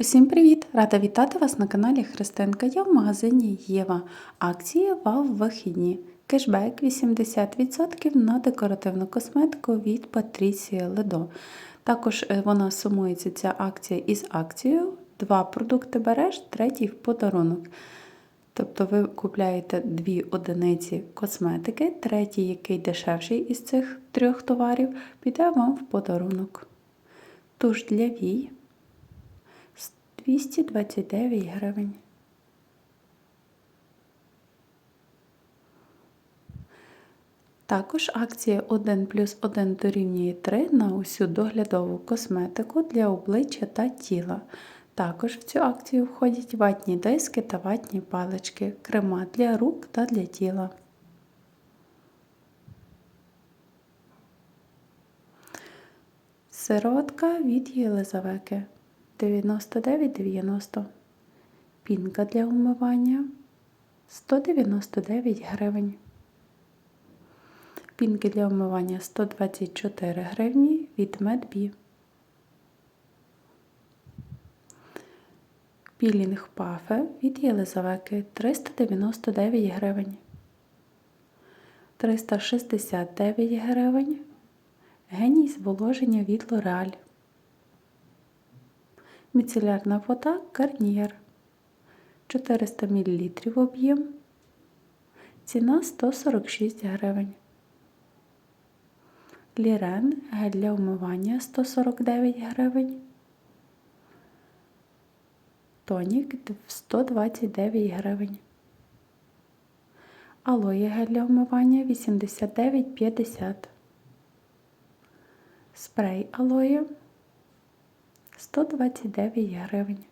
Усім привіт! Рада вітати вас на каналі Христинка. Я в магазині Єва. Акції ВАВ вихідні. Кешбек 80% на декоративну косметику від Патрісії Ледо. Також е, вона сумується ця акція із акцією. Два продукти береш, третій в подарунок. Тобто ви купляєте дві одиниці косметики, третій, який дешевший із цих трьох товарів, піде вам в подарунок. Туш для вій 229 гривень. Також акція 1 плюс 1 дорівнює 3 на усю доглядову косметику для обличчя та тіла. Також в цю акцію входять ватні диски та ватні палички, крема для рук та для тіла. Сироватка від Єлизавети 99,90. Пінка для умивання 199 гривень. Пінки для умивання 124 гривні від Медбі. Пілінг пафе від Єлизавети 399 гривень. 369 гривень. Геній зволоження від Лореаль. Міцелярна вода Гарнієр 400 мл об'єм. Ціна 146 гривень. Лірен гель для умивання 149 гривень. Тонік 129 гривень. Алоє гель для умивання 89,50. Спрей алоє 129 гривень.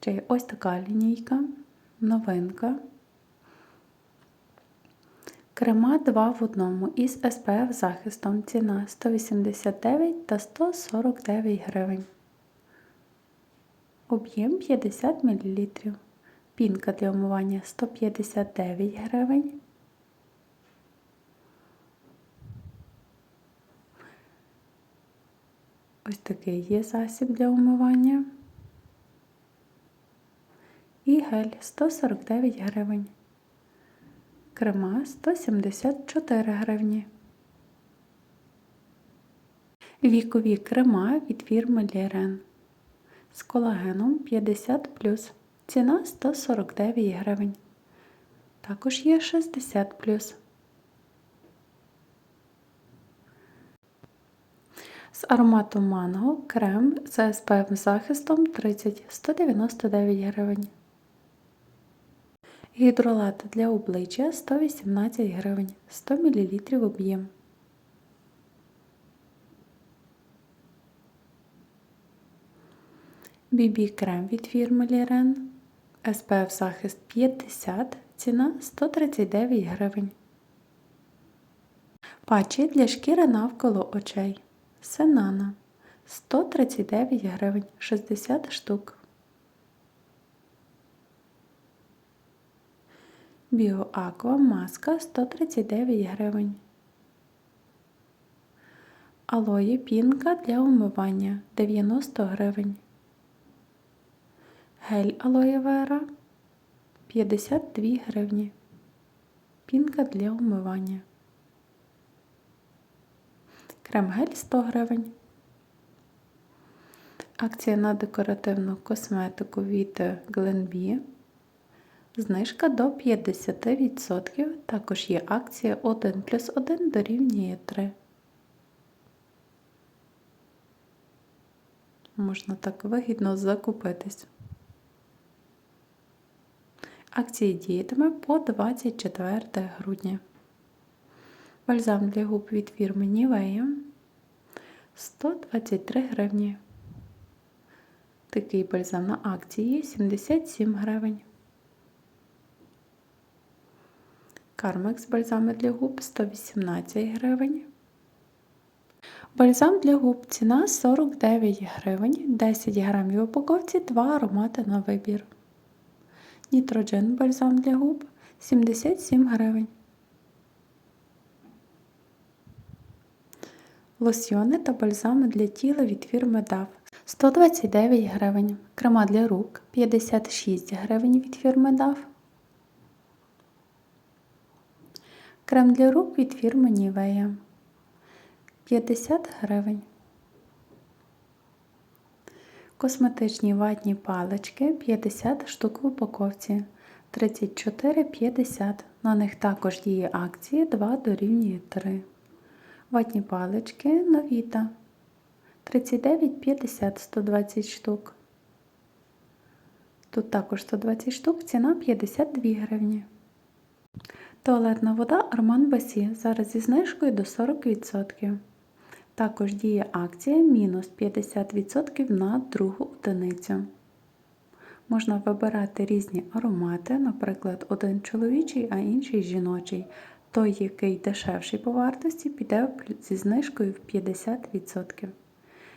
Чи ось така лінійка, новинка. Крема 2 в одному із SPF захистом. Ціна 189 та 149 гривень. Об'єм 50 мл. Пінка для умивання 159 гривень. Ось такий є засіб для умивання. І гель 149 гривень. Крема 174 гривні. Вікові крема від фірми Лірен. З колагеном 50 Ціна 149 гривень. Також є 60 З ароматом манго крем з SPF захистом 30 199 гривень. Гідролат для обличчя 118 гривень 100 мл об'єм. BB крем від фірми Liren SPF захист 50, ціна 139 гривень. Патчі для шкіри навколо очей. Сенана 139 гривень 60 штук. Біоаква маска 139 гривень. Алої пінка для умивання 90 гривень. Гель алоє вера 52 гривні. Пінка для умивання. Крем-гель 100 гривень. Акція на декоративну косметику від Glenbee. Знижка до 50%. Також є акція 1 плюс 1 дорівнює 3. Можна так вигідно закупитись. Акції діятиме по 24 грудня. Бальзам для губ від фірми Nivea 123 гривні. Такий бальзам на акції 77 гривень. Кармекс бальзами для губ 118 гривень. Бальзам для губ ціна 49 гривень, 10 грамів в упаковці, 2 аромати на вибір. Нітроджен бальзам для губ 77 гривень. Лосьйони та бальзами для тіла від фірми DAV 129 гривень. Крема для рук 56 гривень від фірми DAF. Крем для рук від фірми Nivea 50 гривень. Косметичні ватні палички 50 штук в упаковці 34,50. На них також діє акції 2 дорівнює 3. Ватні палички новіта 39,50 120 штук. Тут також 120 штук, ціна 52 гривні. Туалетна вода Арман Басі зараз зі знижкою до 40%. Також діє акція мінус 50% на другу одиницю. Можна вибирати різні аромати, наприклад, один чоловічий, а інший жіночий. Той, який дешевший по вартості, піде зі знижкою в 50%.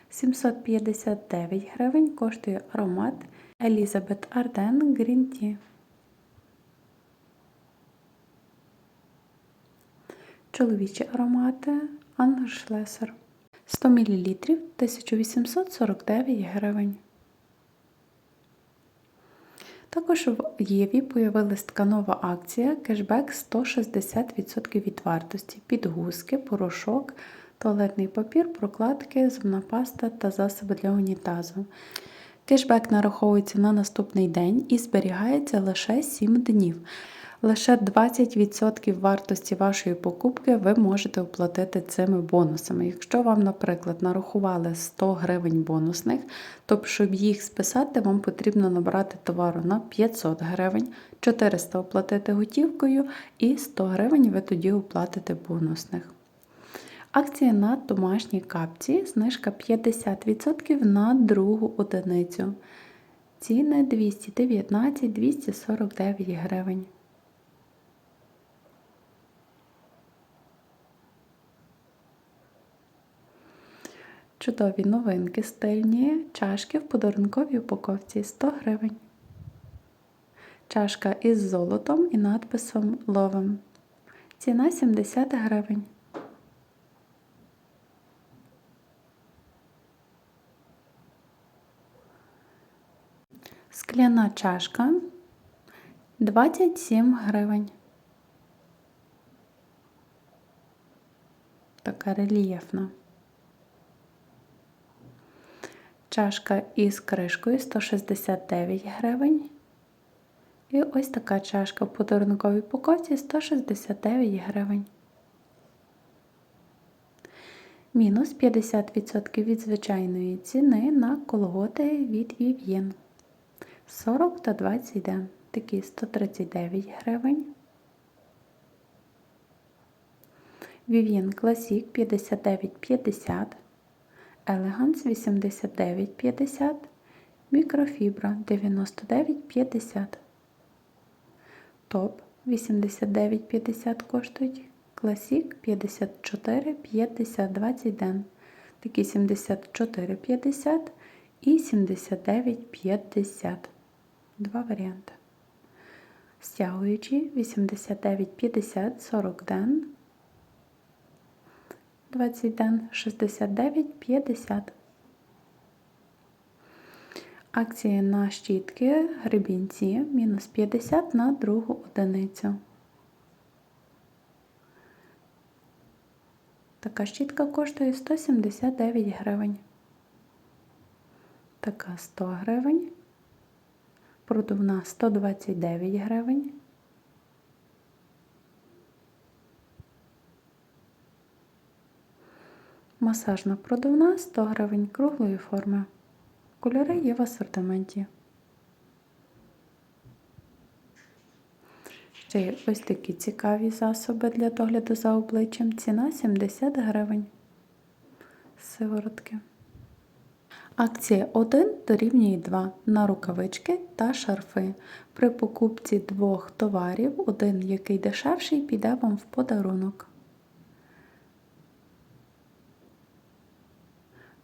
759 гривень коштує аромат Elizabeth Arden Green Tea. Чоловічі аромати Анgerschlesser. 100 мл 1849 гривень. Також в Єві появилась тканова акція кешбек 160% від вартості, підгузки, порошок, туалетний папір, прокладки, зубна паста та засоби для унітазу. Кешбек нараховується на наступний день і зберігається лише 7 днів. Лише 20% вартості вашої покупки ви можете оплатити цими бонусами. Якщо вам, наприклад, нарахували 100 гривень бонусних, то щоб їх списати, вам потрібно набрати товару на 500 гривень, 400 оплатити готівкою і 100 гривень ви тоді оплатите бонусних. Акція на домашні капці, знижка 50% на другу одиницю. Ціни 219-249 гривень. Чудові новинки стильні, чашки в подарунковій упаковці 100 гривень. Чашка із золотом і надписом Ловим. Ціна 70 гривень. Скляна чашка 27 гривень. Така рельєфна. Чашка із кришкою 169 гривень. І ось така чашка в подарунковій упаковці 169 гривень. Мінус 50% від звичайної ціни на колготи від Vivien. 40 та 20 ден. Такі 139 гривень. Vivien Classic 59,50 Elegance 89,50, мікрофібра 99,50. Топ 89,50 коштують. Класік 54,50 20 ден. Такі 74,50 і 79,50. Два варіанти. Стягуючі 89,50 40 ден. 20 ден 69,50. Акції на щітки гребінці мінус 50 на другу одиницю. Така щітка коштує 179 гривень. Така 100 гривень. Продувна 129 гривень. Масажна продувна 100 гривень круглої форми. Кольори є в асортименті. Ще є ось такі цікаві засоби для догляду за обличчям. Ціна 70 гривень. Сиворотки. Акція 1 дорівнює 2 на рукавички та шарфи. При покупці двох товарів, один, який дешевший, піде вам в подарунок.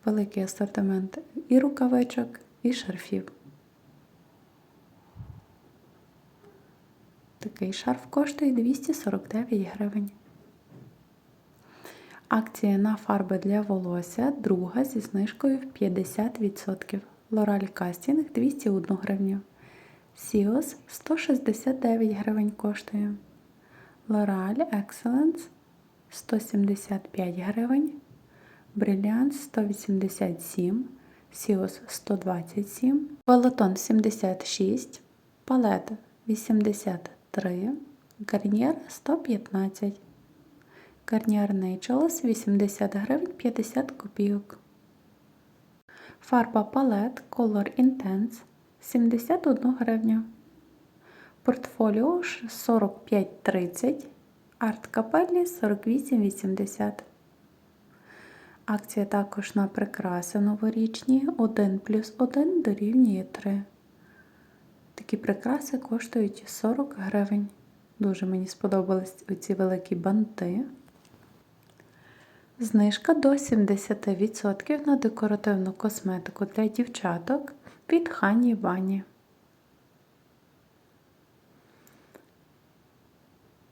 Великий асортимент і рукавичок, і шарфів. Такий шарф коштує 249 гривень. Акція на фарби для волосся, друга зі знижкою в 50%. L'Oreal Casting 201 гривню. Сіос 169 гривень коштує. L'Oreal Excellence 175 гривень. Бриллиант 187, Сіос 127, Балатон 76, Палет 83, Гарнір 115, Гарнір Naturals 80 гривень 50 копійок. Фарба палет Color Intense 71 гривню. Портфоліо 45,30, арт капеллі 48,80. Акція також на прикраси новорічні 1 плюс 1 дорівнює 3. Такі прикраси коштують 40 гривень. Дуже мені сподобались оці великі банти. Знижка до 70% на декоративну косметику для дівчаток від Хані Вані.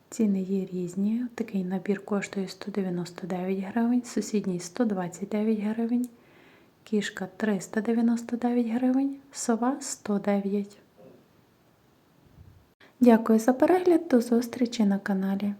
Ціни є різні. Такий набір коштує 199 гривень, сусідній 129 гривень, кішка 399 гривень, сова 109. Дякую за перегляд, до зустрічі на каналі.